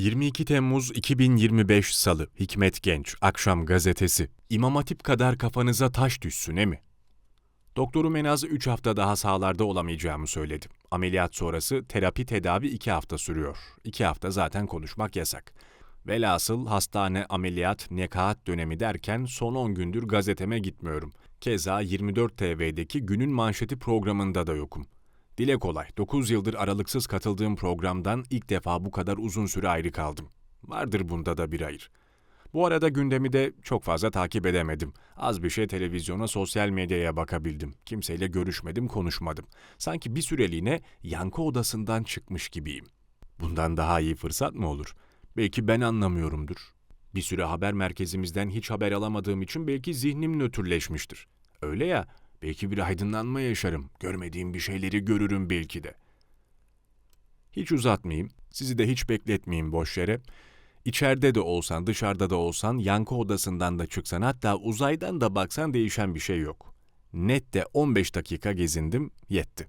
22 Temmuz 2025 Salı Hikmet Genç Akşam Gazetesi İmam Hatip kadar kafanıza taş düşsün e mi? Doktorum en az 3 hafta daha sahalarda olamayacağımı söyledi. Ameliyat sonrası terapi tedavi 2 hafta sürüyor. 2 hafta zaten konuşmak yasak. Velhasıl hastane, ameliyat, nekaat dönemi derken son 10 gündür gazeteme gitmiyorum. Keza 24 TV'deki günün manşeti programında da yokum. Dile kolay, 9 yıldır aralıksız katıldığım programdan ilk defa bu kadar uzun süre ayrı kaldım. Vardır bunda da bir hayır. Bu arada gündemi de çok fazla takip edemedim. Az bir şey televizyona, sosyal medyaya bakabildim. Kimseyle görüşmedim, konuşmadım. Sanki bir süreliğine yankı odasından çıkmış gibiyim. Bundan daha iyi fırsat mı olur? Belki ben anlamıyorumdur. Bir süre haber merkezimizden hiç haber alamadığım için belki zihnim nötrleşmiştir. Öyle ya, belki bir aydınlanma yaşarım. Görmediğim bir şeyleri görürüm belki de. Hiç uzatmayayım, sizi de hiç bekletmeyeyim boş yere. İçeride de olsan, dışarıda da olsan, yankı odasından da çıksan, hatta uzaydan da baksan değişen bir şey yok. Net de 15 dakika gezindim, yetti.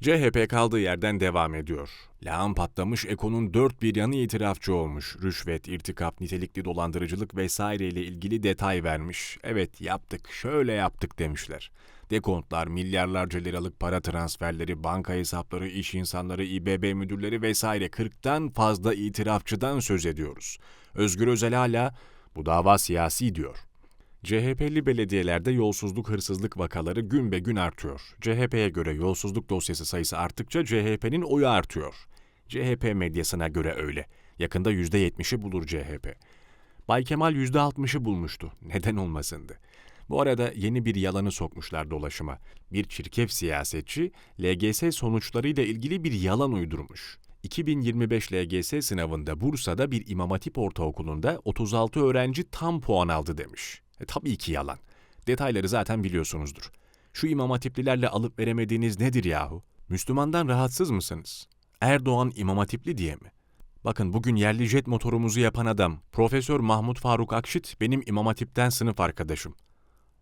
CHP kaldığı yerden devam ediyor. Lağım patlamış, Eko'nun dört bir yanı itirafçı olmuş. Rüşvet, irtikap, nitelikli dolandırıcılık vesaireyle ilgili detay vermiş. Evet yaptık, şöyle yaptık demişler. Dekontlar, milyarlarca liralık para transferleri, banka hesapları, iş insanları, İBB müdürleri vesaire 40'tan fazla itirafçıdan söz ediyoruz. Özgür Özel hala bu dava siyasi diyor. CHP'li belediyelerde yolsuzluk hırsızlık vakaları gün be gün artıyor. CHP'ye göre yolsuzluk dosyası sayısı arttıkça CHP'nin oyu artıyor. CHP medyasına göre öyle. Yakında %70'i bulur CHP. Bay Kemal %60'ı bulmuştu. Neden olmasındı? Bu arada yeni bir yalanı sokmuşlar dolaşıma. Bir çirkef siyasetçi LGS sonuçlarıyla ilgili bir yalan uydurmuş. 2025 LGS sınavında Bursa'da bir İmam Hatip Ortaokulu'nda 36 öğrenci tam puan aldı demiş. E, tabii ki yalan. Detayları zaten biliyorsunuzdur. Şu İmam Hatiplilerle alıp veremediğiniz nedir yahu? Müslümandan rahatsız mısınız? Erdoğan İmam Hatipli diye mi? Bakın bugün yerli jet motorumuzu yapan adam Profesör Mahmut Faruk Akşit benim İmam Hatip'ten sınıf arkadaşım.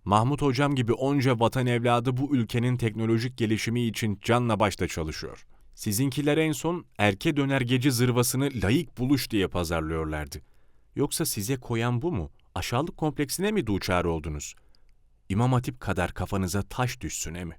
Mahmut hocam gibi onca vatan evladı bu ülkenin teknolojik gelişimi için canla başla çalışıyor. Sizinkiler en son erke dönergeci zırvasını layık buluş diye pazarlıyorlardı. Yoksa size koyan bu mu? Aşağılık kompleksine mi duçar oldunuz? İmam Hatip kadar kafanıza taş düşsün mi?